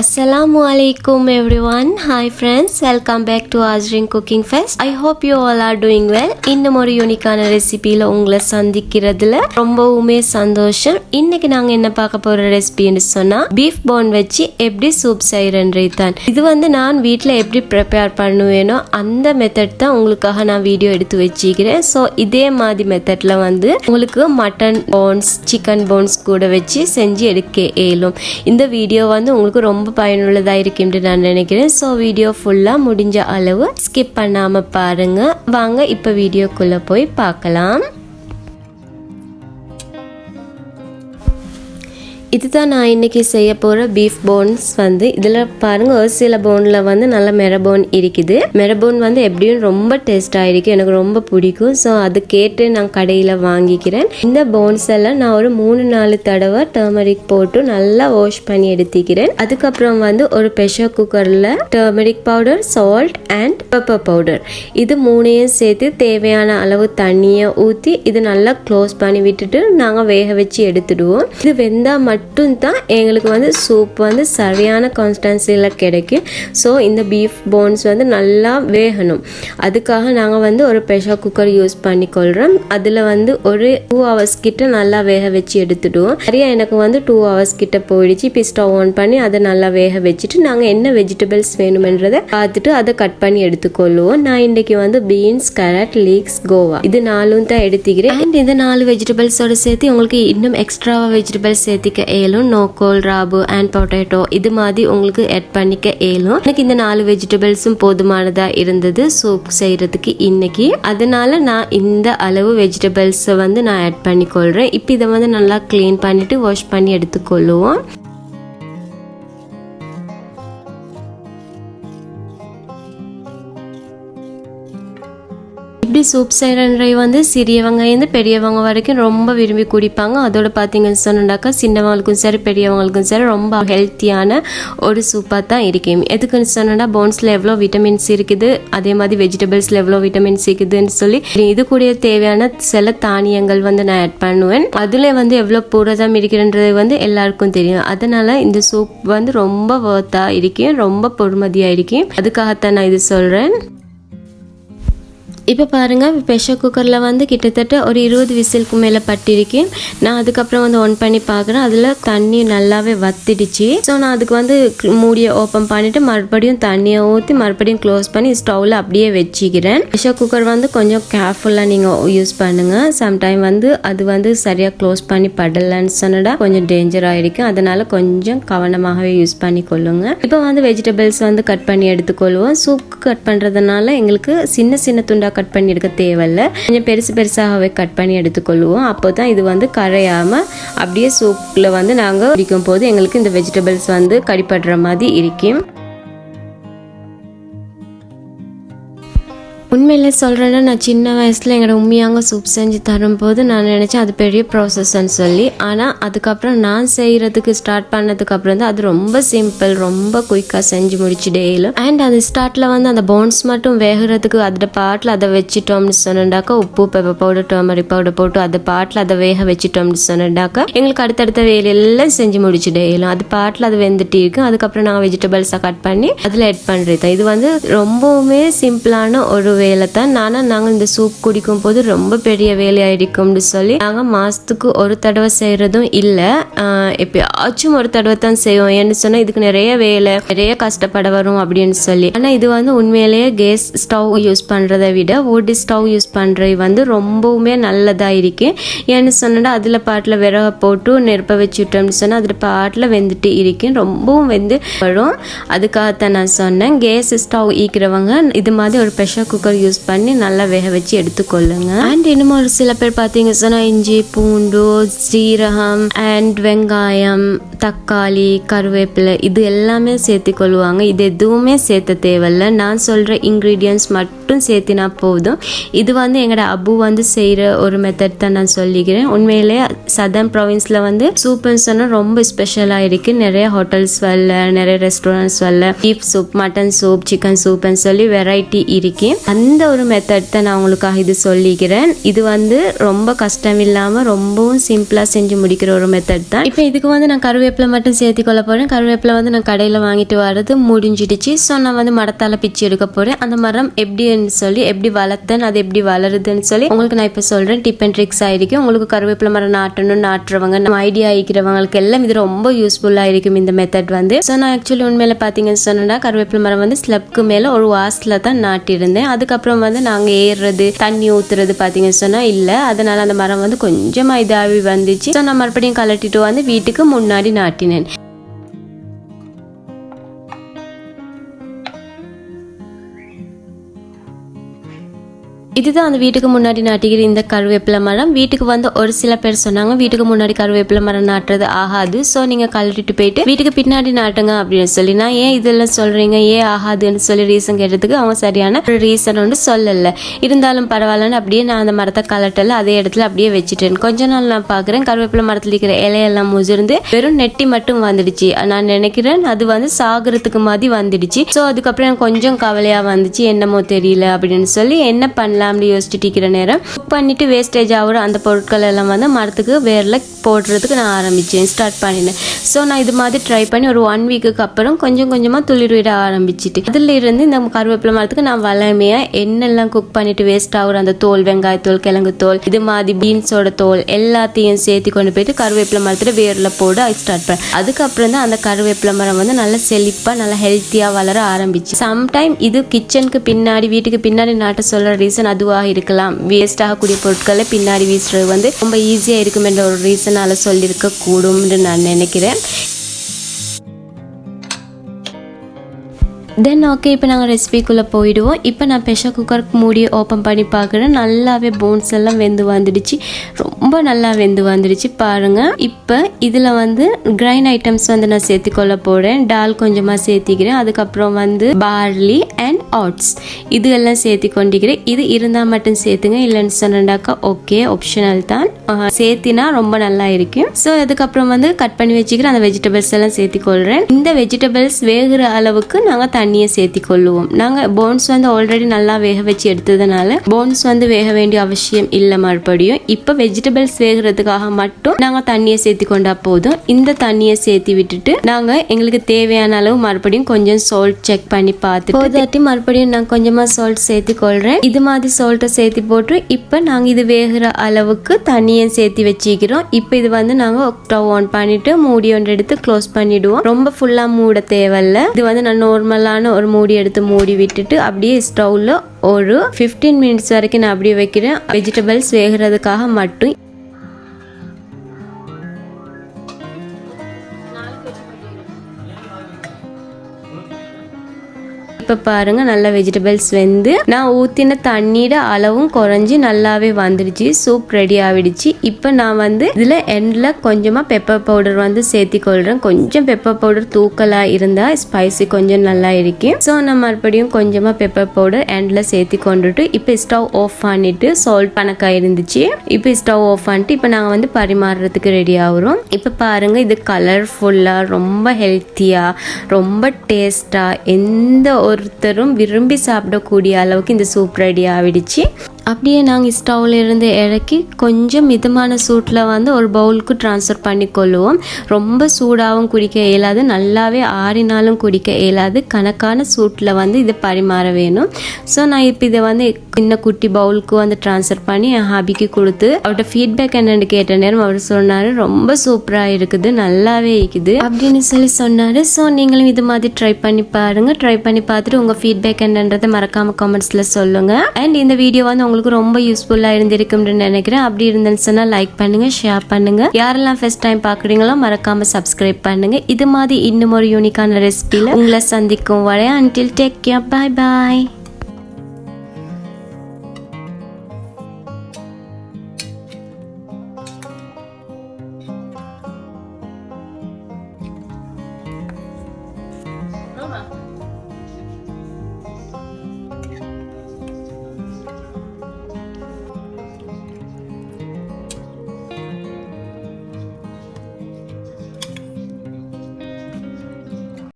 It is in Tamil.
Assalamu everyone hi friends welcome back to Azrin cooking fest I hope you all are doing well இன்னும் ஒரு யூனிக்கான ரெசிபியில் உங்களை சந்திக்கிறதுல ரொம்பவுமே சந்தோஷம். இன்னைக்கு நாங்கள் என்ன பார்க்க போகிற ரெசிபின்னு சொன்னால் பீஃப் போன் வச்சு எப்படி சூப் செய்கிறன்றது தான். இது வந்து நான் வீட்டில் எப்படி ப்ரிப்பேர் பண்ணுவேனோ அந்த மெத்தட் தான் உங்களுக்காக நான் வீடியோ எடுத்து வச்சுக்கிறேன் ஸோ இதே மாதிரி மெத்தடில் வந்து உங்களுக்கு மட்டன் போன்ஸ் சிக்கன் போன்ஸ் கூட வச்சு செஞ்சு எடுக்க இயலும். இந்த வீடியோ வந்து உங்களுக்கு ரொம்ப பயனுள்ளதாக இருக்கும்னு நான் நினைக்கிறேன். ஸோ வீடியோ ஃபுல்லாக முடிஞ்ச அளவு ஸ்கிப் பண்ணாமல் பாருங்கள் வாங்க இப்போ வீடியோக்குள்ளே போய் பார்க்கலாம். இதுதான் நான் இன்னைக்கு செய்ய போகிற பீஃப் போன்ஸ் வந்து. இதில் பாருங்க ஒரு சில போனில் வந்து நல்ல மெரபோன் இருக்குது. மெரபோன் வந்து எப்படியும் ரொம்ப டேஸ்ட்டாக இருக்கு. எனக்கு ரொம்ப பிடிக்கும். ஸோ அது கேட்டு நான் கடையில் வாங்கிக்கிறேன். இந்த போன்ஸ் எல்லாம் நான் ஒரு மூணு நாலு தடவை டர்மரிக் போட்டு நல்லா வாஷ் பண்ணி எடுத்துக்கிறேன். அதுக்கப்புறம் வந்து ஒரு ப்ரெஷர் குக்கரில் turmeric powder salt and pepper powder இது மூணையும் சேர்த்து தேவையான அளவு தண்ணியை ஊற்றி இது நல்லா க்ளோஸ் பண்ணி விட்டுட்டு நாங்கள் வேக வச்சு எடுத்துடுவோம். இது வெந்தால் மட்டும் மட்டும்தான் எங்களுக்கு வந்து சூப் வந்து சரியான கான்ஸ்டன்சியில் கிடைக்கும். ஸோ இந்த பீஃப் போன்ஸ் வந்து நல்லா வேகணும். அதுக்காக நாங்கள் வந்து ஒரு ப்ரெஷர் குக்கர் யூஸ் பண்ணிக்கொள்கிறோம் அதில் வந்து ஒரு டூ ஹவர்ஸ் கிட்ட நல்லா வேக வச்சு எடுத்துடுவோம். நிறையா எனக்கு வந்து டூ ஹவர்ஸ் கிட்ட போயிடுச்சு. இப்போ ஸ்டவ் ஆன் பண்ணி அதை நல்லா வேக வச்சுட்டு நாங்கள் என்ன வெஜிடபிள்ஸ் வேணுமென்றதை பார்த்துட்டு அதை கட் பண்ணி எடுத்துக்கொள்ளுவோம். நான் இன்றைக்கி வந்து பீன்ஸ் கேரட் லீக்ஸ் கோவா இது நாலும் தான் எடுத்துக்கிறேன். அண்ட் இந்த நாலு வெஜிடபிள்ஸோட சேர்த்து உங்களுக்கு இன்னும் எக்ஸ்ட்ராவாக வெஜிடபிள்ஸ் சேர்த்துக்க ஏலும் நோக்கோல் ராபு அண்ட் பொட்டேட்டோ இது மாதிரி உங்களுக்கு ஆட் பண்ணிக்க ஏலும். எனக்கு இந்த நாலு வெஜிடபிள்ஸும் போதுமானதாக இருந்தது. சூப் செய்கிறதுக்கு இன்னைக்கு. அதனால நான் இந்த அளவு வெஜிடபிள்ஸை வந்து நான் ஆட் பண்ணிக்கொள்கிறேன் இப்போ இதை வந்து நல்லா க்ளீன் பண்ணிட்டு வாஷ் பண்ணி எடுத்துக்கொள்ளுவோம். எப்படி சூப் செய்கிறன்றை வந்து சிறியவங்க பெரியவங்க வரைக்கும் ரொம்ப விரும்பி குடிப்பாங்க. அதோட பார்த்தீங்கன்னு சொன்னாக்கா சின்னவங்களுக்கும் சரி பெரியவங்களுக்கும் சரி ரொம்ப ஹெல்த்தியான ஒரு சூப்பாக தான் இருக்கும். எதுக்குன்னு சொன்னா போன்ஸில் எவ்வளோ விட்டமின்ஸ் இருக்குது அதே மாதிரி வெஜிடபிள்ஸில் எவ்வளோ விட்டமின்ஸ் இருக்குதுன்னு சொல்லி இது கூட தேவையான சில தானியங்கள் வந்து நான் ஆட் பண்ணுவேன். அதில் வந்து எவ்வளோ புரதம் இருக்கிறன்றது வந்து எல்லாருக்கும் தெரியும். அதனால இந்த சூப் வந்து ரொம்ப ஒர்த்தாக இருக்கும் ரொம்ப பொறுமதியாக இருக்கும். அதுக்காகத்தான் நான் இது சொல்கிறேன் இப்போ பாருங்கள் ப்ரெஷர் குக்கரில் வந்து கிட்டத்தட்ட ஒரு இருபது விசிலுக்கு மேலே பட்டிருக்கு. நான் அதுக்கப்புறம் வந்து ஒன் பண்ணி பார்க்குறேன். அதில் தண்ணி நல்லாவே வத்திடுச்சு. ஸோ நான் அதுக்கு வந்து மூடியை ஓப்பன் பண்ணிவிட்டு மறுபடியும் தண்ணியை ஊற்றி மறுபடியும் க்ளோஸ் பண்ணி ஸ்டவ்வில் அப்படியே வச்சுக்கிறேன். ப்ரெஷர் குக்கர் வந்து கொஞ்சம் கேர்ஃபுல்லாக நீங்கள் யூஸ் பண்ணுங்கள் சம்டைம் வந்து அது வந்து சரியாக க்ளோஸ் பண்ணி படலைன்னு சொன்னடா கொஞ்சம் டேஞ்சர் ஆகிருக்கும் அதனால் கொஞ்சம் கவனமாகவே யூஸ் பண்ணி கொள்ளுங்க. இப்போ வந்து வெஜிடபிள்ஸ் வந்து கட் பண்ணி எடுத்துக்கொள்வோம் சூப் கட் பண்ணுறதுனால எங்களுக்கு சின்ன சின்ன துண்டாக கட் பண்ணி எடுக்க தேவையில்லை. கொஞ்சம் பெருசு பெருசாகவே கட் பண்ணி எடுத்துக்கொள்வோம். அப்போ தான் இது வந்து கரையாமல் அப்படியே சூப்பில் வந்து நாங்கள் குடிக்கும் போது எங்களுக்கு இந்த வெஜிடபிள்ஸ் வந்து கடிப்படுற மாதிரி இருக்கும். உண்மையில் சொல்கிறேன்னா நான் சின்ன வயசில் எங்களோட உண்மையாங்க சூப் செஞ்சு தரும்போது நான் நினச்சேன் அது பெரிய ப்ராசஸ்ன்னு சொல்லி. ஆனால் அதுக்கப்புறம் நான் செய்கிறதுக்கு ஸ்டார்ட் பண்ணதுக்கப்புறம் தான் அது ரொம்ப சிம்பிள் ரொம்ப குயிக்காக செஞ்சு முடிச்சு டெய்லியும் அண்ட் அது ஸ்டார்ட்டில் வந்து அந்த போன்ஸ் மட்டும் வேகிறதுக்கு அதோட பாட்டில் அதை வச்சுட்டோம்னு சொன்னாக்கா உப்பு பெப்பர் பவுடர் டர்மரிக் பவுடர் போட்டு அந்த பாட்டில் அதை வேக வச்சுட்டோம்னு சொன்னாக்கா எங்களுக்கு அடுத்தடுத்த வேலையெல்லாம் செஞ்சு முடிச்சு டெய்லும் அது பாட்டில் அது வெந்துட்டு இருக்கும் அதுக்கப்புறம் நாங்கள் வெஜிடபிள்ஸை கட் பண்ணி அதில் ஆட் பண்ணுறது இது வந்து ரொம்பவுமே சிம்பிளான ஒரு வேலை தான் ஆனால் நாங்கள் இந்த சூப் குடிக்கும் போது ரொம்ப பெரிய வேலையாயிருக்கும்னு சொல்லி நாங்கள் மாதத்துக்கு ஒரு தடவை செய்கிறதும் இல்லை. எப்பயாச்சும் ஒரு தடவை தான் செய்வோம். ஏன்னு சொன்னால் இதுக்கு நிறைய வேலை நிறைய கஷ்டப்பட வரும் அப்படின்னு சொல்லி. ஆனால் இது வந்து உண்மையிலேயே கேஸ் ஸ்டவ் யூஸ் பண்ணுறதை விட ஓடி ஸ்டவ் யூஸ் பண்ணுறது வந்து ரொம்பவுமே நல்லதாக இருக்கு. ஏன்னு சொன்னால் அதில் பாட்டில் விறக போட்டு நெருப்ப வச்சுட்டோம்னு சொன்னால் அதில் பாட்டில் வெந்துட்டு இருக்கு. ரொம்பவும் வெந்து வரும். அதுக்காகத்தான் நான் சொன்னேன். கேஸ் ஸ்டவ் ஈக்கிறவங்க இது மாதிரி ஒரு ப்ரெஷர் குக்கர் யூஸ் பண்ணி நல்லா வேக வச்சு எடுத்துக்கொள்ளுங்க. அண்ட் இன்னும் ஒரு சில பேர் பார்த்தீங்க சொன்னால் இஞ்சி பூண்டு சீரகம் அண்ட் வெங்காயம் தக்காளி கருவேப்பிலை இது எல்லாமே சேர்த்து கொள்வாங்க இது எதுவுமே சேர்த்த தேவையில்ல. நான் சொல்கிற இன்க்ரீடியன்ஸ் மட்டும் சேர்த்தினா போதும். இது வந்து எங்களோட அபு வந்து செய்கிற ஒரு மெத்தட் தான் நான் சொல்லிக்கிறேன். உண்மையிலே சதர்ன் ப்ரொவின்ஸில் வந்து சூப்புன்னு சொன்னால் ரொம்ப ஸ்பெஷலாக இருக்குது நிறைய ஹோட்டல்ஸ் வரல நிறைய ரெஸ்டாரண்ட்ஸ் வரல. Beef soup mutton soup chicken சூப்னு சொல்லி வெரைட்டி இருக்கு. அந்த அந்த ஒரு மெத்தட் தான் நான் உங்களுக்காக இது சொல்லிக்கிறேன். இது வந்து ரொம்ப கஷ்டம் இல்லாமல் ரொம்பவும் சிம்பிளாக செஞ்சு முடிக்கிற ஒரு மெத்தட் தான். இப்போ இதுக்கு வந்து நான் கருவேப்பிலை மட்டும் சேர்த்து கொள்ள போகிறேன் கருவேப்பிலை வந்து நான் கடையில் வாங்கிட்டு வர்றது முடிஞ்சிடுச்சு. ஸோ நான் வந்து மரத்தால் பிச்சு எடுக்க போகிறேன் அந்த மரம் எப்படின்னு சொல்லி எப்படி வளர்த்தேன் அது எப்படி வளருதுன்னு சொல்லி உங்களுக்கு நான் இப்போ சொல்கிறேன் டிப் அண்ட் ட்ரிக்ஸ் ஆகிருக்கு உங்களுக்கு கருவேப்பிலை மரம் நாட்டணும்னு நாட்டுறவங்க நம்ம ஐடியா ஆகிக்கிறவங்களுக்கு எல்லாம் இது ரொம்ப யூஸ்ஃபுல்லாக இருக்கும் இந்த மெத்தட் வந்து. ஸோ நான் ஆக்சுவலி உண்மையில பார்த்தீங்கன்னு சொன்னா கருவேப்பிலை மரம் வந்து ஸ்லப்க்கு மேலே ஒரு வாசலில் தான் நாட்டியிருந்தேன். அதுக்கு அதுக்கப்புறம் வந்து நாங்கள் ஏறுறது தண்ணி ஊற்றுறது பார்த்தீங்கன்னு சொன்னால் இல்லை. அதனால் அந்த மரம் வந்து கொஞ்சமாக இதாகி வந்துச்சு. ஸோ நான் மறுபடியும் கலட்டிட்டு வந்து வீட்டுக்கு முன்னாடி நாட்டினேன். இதுதான் அந்த வீட்டுக்கு முன்னாடி நாட்டிக்கிற இந்த கருவேப்பிலை மரம். வீட்டுக்கு வந்து ஒரு சில பேர் சொன்னாங்க வீட்டுக்கு முன்னாடி கருவேப்பிலை மரம் நாட்டுறது ஆகாது. ஸோ நீங்கள் கழட்டிட்டு போயிட்டு வீட்டுக்கு பின்னாடி நாட்டுங்க அப்படின்னு சொல்லி. நான் ஏன் இதெல்லாம் சொல்கிறீங்க ஏன் ஆகாதுன்னு சொல்லி ரீசன் கேட்டதுக்கு அவங்க சரியான ஒரு ரீசன் ஒன்று சொல்லலை. இருந்தாலும் பரவாயில்லன்னு அப்படியே நான் அந்த மரத்தை கலட்டல அதே இடத்துல அப்படியே வச்சுட்டேன். கொஞ்ச நாள் நான் பார்க்குறேன் கருவேப்பிலை மரத்தில் இருக்கிற இலையெல்லாம் முதிர்ந்து வெறும் நெட்டி மட்டும் வந்துடுச்சு. நான் நினைக்கிறேன் அது வந்து சாகுறதுக்கு மாதிரி வந்துடுச்சு. ஸோ அதுக்கப்புறம் எனக்கு கொஞ்சம் கவலையாக வந்துச்சு. என்னமோ தெரியல அப்படின்னு சொல்லி என்ன பண்ணலாம்? ஃபேமிலி யோசிச்சுட்டு இருக்கிற நேரம் குக் பண்ணிட்டு வேஸ்டேஜ் ஆகிற அந்த பொருட்கள் எல்லாம் வந்து மரத்துக்கு வேரில் போடுறதுக்கு நான் ஆரம்பித்தேன் ஸ்டார்ட் பண்ணினேன். ஸோ நான் இது மாதிரி ட்ரை பண்ணி ஒரு ஒன் வீக்குக்கு அப்புறம் கொஞ்சம் கொஞ்சமாக துளிர் விட ஆரம்பிச்சிட்டு அதில் இருந்து இந்த கருவேப்பிலை மரத்துக்கு நான் வளமையாக என்னெல்லாம் குக் பண்ணிட்டு வேஸ்ட் ஆகுற அந்த தோல் வெங்காயத்தோல் கிழங்கு தோல் இது மாதிரி பீன்ஸோட தோல் எல்லாத்தையும் சேர்த்து கொண்டு போயிட்டு கருவேப்பிலை மரத்தில் வேரில் போட ஸ்டார்ட் பண்ணேன் அதுக்கப்புறம் தான் அந்த கருவேப்பிலை மரம் வந்து நல்லா செழிப்பாக நல்லா ஹெல்த்தியாக வளர ஆரம்பிச்சு. சம்டைம் இது கிச்சனுக்கு பின்னாடி வீட்டுக்கு பின்னாடி நாட்ட சொல்கிற ரீசன் அதுவாக இருக்கலாம். வேஸ்ட் ஆகக்கூடிய பொருட்களை பின்னாடி வீசுறது வந்து ரொம்ப ஈஸியாக இருக்கும் என்ற ஒரு ரீசனால் சொல்லியிருக்க கூடும்னு நான் நினைக்கிறேன். தென் ஓகே இப்போ நாங்கள் ரெசிபிக்குள்ளே போயிடுவோம். இப்போ நான் ப்ரெஷர் குக்கருக்கு மூடி ஓப்பன் பண்ணி பார்க்குறேன். நல்லாவே போன்ஸ் எல்லாம் வெந்து வந்துடுச்சு. ரொம்ப நல்லா வெந்து வந்துடுச்சு. பாருங்கள் இப்போ இதில் வந்து கிரைண்ட் ஐட்டம்ஸ் வந்து நான் சேர்த்துக்கொள்ள போகிறேன் டால் கொஞ்சமாக சேர்த்திக்கிறேன். அதுக்கப்புறம் வந்து பார்லி அண்ட் ஆட்ஸ் இது எல்லாம் சேர்த்து கொண்டிக்கிறேன் இது இருந்தால் மட்டும் சேர்த்துங்க. இல்லைன்னு சொன்னாக்கா ஓகே ஆப்ஷனல் தான். சேர்த்தினா ரொம்ப நல்லா இருக்கும். ஸோ அதுக்கப்புறம் வந்து கட் பண்ணி வச்சுக்கிறேன் அந்த வெஜிடபிள்ஸ் எல்லாம் சேர்த்துக்கொள்கிறேன் இந்த வெஜிடபிள்ஸ் வேகிற அளவுக்கு நாங்கள் தண்ணியை சேர்த்தி கொள்ளுவோம் நாங்கள் போன்ஸ் வந்து ஆல்ரெடி நல்லா வேக வச்சு எடுத்ததுனால போன்ஸ் வந்து வேக வேண்டிய அவசியம் இல்லை மறுபடியும். இப்போ வெஜிடபிள்ஸ் வேகிறதுக்காக மட்டும் நாங்கள் தண்ணியை சேர்த்தி கொண்டா போதும். இந்த தண்ணியை சேர்த்தி விட்டுட்டு நாங்கள் எங்களுக்கு தேவையான அளவு மறுபடியும் கொஞ்சம் சால்ட் செக் பண்ணி பார்த்து போதாட்டி மறுபடியும் நான் கொஞ்சமாக சால்ட் சேர்த்து கொள்கிறேன் இது மாதிரி சால்ட்டை சேர்த்தி போட்டு இப்போ நாங்கள் இது வேகிற அளவுக்கு தண்ணியை சேர்த்தி வச்சுக்கிறோம். இப்போ இது வந்து நாங்கள் ஸ்டவ் ஆன் பண்ணிட்டு மூடி ஒன்று எடுத்து க்ளோஸ் பண்ணிடுவோம். ரொம்ப ஃபுல்லாக மூட தேவையில்ல. இது வந்து நான் நார்மலான ஒரு மூடி எடுத்து மூடி விட்டுட்டு அப்படியே ஸ்டவ்ல ஒரு 15 மினிட்ஸ் வரைக்கும் நான் அப்படியே வைக்கிறேன். வெஜிடபிள்ஸ் வேகிறதுக்காக மட்டும் இப்போ பாருங்க நல்ல வெஜிடபிள்ஸ் வெந்து நான் ஊற்றின தண்ணீர அளவும் குறைஞ்சி நல்லாவே வந்துடுச்சு சூப் ரெடி ஆகிடுச்சு. இப்போ நான் வந்து இதில் எண்டில் கொஞ்சமாக பெப்பர் பவுடர் வந்து சேர்த்தி கொள்கிறேன் கொஞ்சம் பெப்பர் பவுடர் தூக்கலாக இருந்தால் ஸ்பைசி கொஞ்சம் நல்லா இருக்கும். ஸோ நான் மறுபடியும் கொஞ்சமாக பெப்பர் பவுடர் எண்டில் சேர்த்தி கொண்டுட்டு இப்போ ஸ்டவ் ஆஃப் பண்ணிட்டு சால்ட் கணக்காக இருந்துச்சு. இப்போ ஸ்டவ் ஆஃப் பண்ணிட்டு இப்போ நாங்கள் வந்து பரிமாறுறதுக்கு ரெடி ஆகுறோம். இப்போ பாருங்க இது கலர்ஃபுல்லாக ரொம்ப ஹெல்த்தியாக ரொம்ப டேஸ்ட்டாக எந்த ஒரு ஒருத்தரும் விரும்பி சாப்பிடக்கூடிய அளவுக்கு இந்த சூப் ரெடி ஆகிடுச்சு அப்படியே நாங்கள் ஸ்டவ்ல இருந்து இறக்கி கொஞ்சம் மிதமான சூட்டில் வந்து ஒரு பவுலுக்கு ட்ரான்ஸ்ஃபர் பண்ணி கொள்ளுவோம். ரொம்ப சூடாகவும் குடிக்க இயலாது நல்லாவே ஆறினாலும் குடிக்க இயலாது. கணக்கான சூட்டில் வந்து இது பரிமாற வேணும். ஸோ நான் இப்போ இதை வந்து சின்ன குட்டி பவுலுக்கு வந்து ட்ரான்ஸ்ஃபர் பண்ணி என் ஹாபிக்கு கொடுத்து அவர்கிட்ட ஃபீட்பேக் என்னென்னு கேட்ட நேரம் அவர் சொன்னார் ரொம்ப சூப்பராக இருக்குது நல்லாவே இருக்குது அப்படின்னு சொல்லி சொன்னார். ஸோ நீங்களும் இது மாதிரி ட்ரை பண்ணி பாருங்கள் ட்ரை பண்ணி பார்த்துட்டு உங்கள் ஃபீட்பேக் என்னன்றதை மறக்காமல் கமெண்ட்ஸில் சொல்லுங்கள் அண்ட் இந்த வீடியோ வந்து உங்களுக்கு உங்களுக்கு ரொம்ப யூஸ்ஃபுல்லாக இருந்திருக்கும்னு நினைக்கிறேன். அப்படி இருந்துச்சுன்னா லைக் பண்ணுங்க ஷேர் பண்ணுங்க. யாரெல்லாம் ஃபஸ்ட் டைம் பார்க்குறீங்களோ மறக்காமல் சப்ஸ்கிரைப் பண்ணுங்க. இது மாதிரி இன்னும் ஒரு யூனிக்கான ரெசிபியில் உங்களை சந்திக்கும் வரையா until take care bye bye